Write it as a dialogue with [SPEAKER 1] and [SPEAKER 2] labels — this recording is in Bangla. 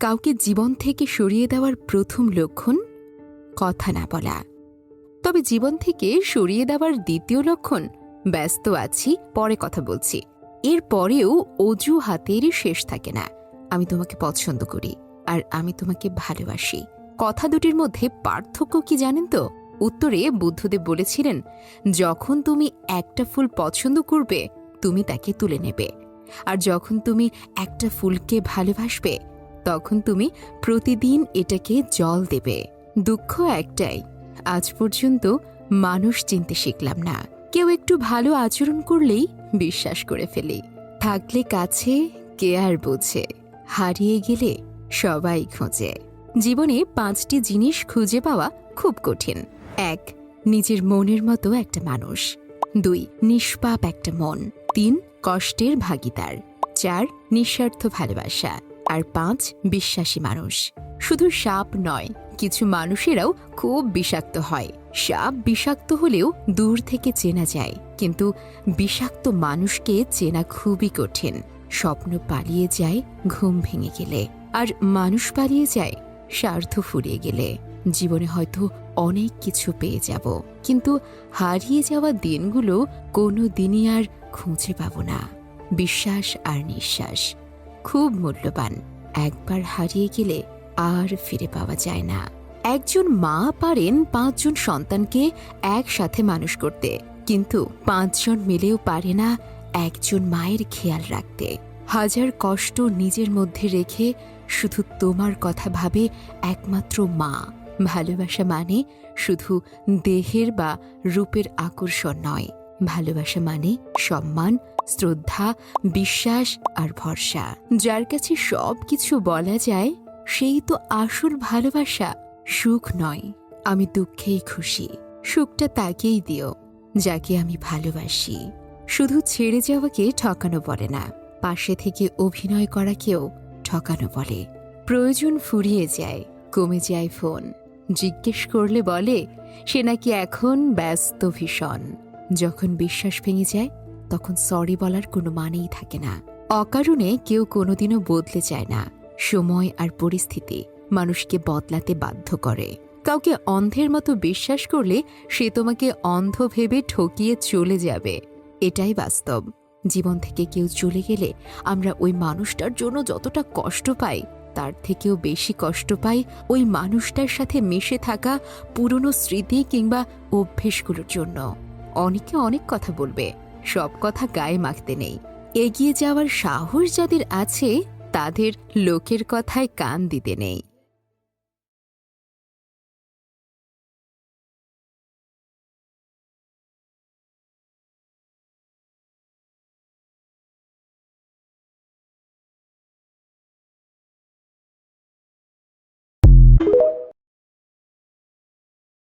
[SPEAKER 1] কাউকে জীবন থেকে সরিয়ে দেওয়ার প্রথম লক্ষণ কথা না বলা। তবে জীবন থেকে সরিয়ে দেওয়ার দ্বিতীয় লক্ষণ, ব্যস্ত আছি, পরে কথা বলছি। এর পরেও অজুহাতের শেষ থাকে না। আমি তোমাকে পছন্দ করি আর আমি তোমাকে ভালোবাসি। কথা দুটির মধ্যে পার্থক্য কি জানেন তো? উত্তরে বুদ্ধদেব বলেছিলেন, যখন তুমি একটা ফুল পছন্দ করবে, তুমি তাকে তুলে নেবে। আর যখন তুমি একটা ফুলকে ভালোবাসবে তখন তুমি প্রতিদিন এটাকে জল দেবে। দুঃখ একটাই। আজ পর্যন্ত মানুষ চিনতে শিখলাম না। কেউ একটু ভালো আচরণ করলেই বিশ্বাস করে ফেলি। থাকলে কাছে, কে আর বোঝে? হারিয়ে গেলে সবাই খোঁজে। জীবনে পাঁচটি জিনিস খুঁজে পাওয়া খুব কঠিন। এক, নিজের মনের মতো একটা মানুষ। দুই, নিষ্পাপ একটা মন। তিন, কষ্টের ভাগিদার। চার, নিঃস্বার্থ ভালোবাসা। আর পাঁচ বিশ্বাসী মানুষ। শুধু সাপ নয়, কিছু মানুষেরাও খুব বিষাক্ত হয়। সাপ বিষাক্ত হলেও দূর থেকে চেনা যায়, কিন্তু বিষাক্ত মানুষকে চেনা খুবই কঠিন। স্বপ্ন পালিয়ে যায় ঘুম ভেঙে গেলে, আর মানুষ পালিয়ে যায় স্বার্থ ফুরিয়ে গেলে। জীবনে হয়তো অনেক কিছু পেয়ে যাব, কিন্তু হারিয়ে যাওয়া দিনগুলো কোনো দিনই আর খুঁজে পাব না। বিশ্বাস আর নিঃশ্বাস। খুব মূল্যবান। একবার হারিয়ে গেলে আর ফিরে পাওয়া যায় না। একজন মা পারেন পাঁচজন সন্তানকে একসাথে মানুষ করতে, কিন্তু পাঁচজন মিলেও পারে না একজন মায়ের খেয়াল রাখতে। হাজার কষ্ট নিজের মধ্যে রেখে শুধু তোমার কথা ভাবে একমাত্র মা। ভালোবাসা মানে শুধু দেহের বা রূপের আকর্ষণ নয়। ভালোবাসা মানে সম্মান শ্রদ্ধা, বিশ্বাস আর ভরসা। যার কাছে সব কিছু বলা যায়, সেই তো আসল ভালোবাসা, সুখ নয়। আমি দুঃখেই খুশি। সুখটা তাকেই দিও, যাকে আমি ভালোবাসি। শুধু ছেড়ে যাওয়াকে ঠকানো বলে না, পাশে থেকে অভিনয় করাকেও ঠকানো বলে। প্রয়োজন ফুরিয়ে যায়, কমে যায় ফোন। জিজ্ঞেস করলে বলে, সে নাকি এখন ব্যস্ত ভীষণ। যখন বিশ্বাস ভেঙে যায় তখন সরি বলার কোনো মানেই থাকে না। অকারণে কেউ কোনোদিনও বদলে যায় না। সময় আর পরিস্থিতি মানুষকে বদলাতে বাধ্য করে। কাউকে অন্ধের মতো বিশ্বাস করলে সে তোমাকে অন্ধ ভেবে ঠকিয়ে চলে যাবে। এটাই বাস্তব। জীবন থেকে কেউ চলে গেলে আমরা ওই মানুষটার জন্য যতটা কষ্ট পাই, তার থেকেও বেশি কষ্ট পাই ওই মানুষটার সাথে মিশে থাকা পুরনো স্মৃতি কিংবা অভ্যেসগুলোর জন্য। অনেকে অনেক কথা বলবে। সব কথা গায়ে মাখতে নেই। এগিয়ে যাওয়ার সাহস যাদের আছে, তাদের লোকের কথায় কান দিতে নেই।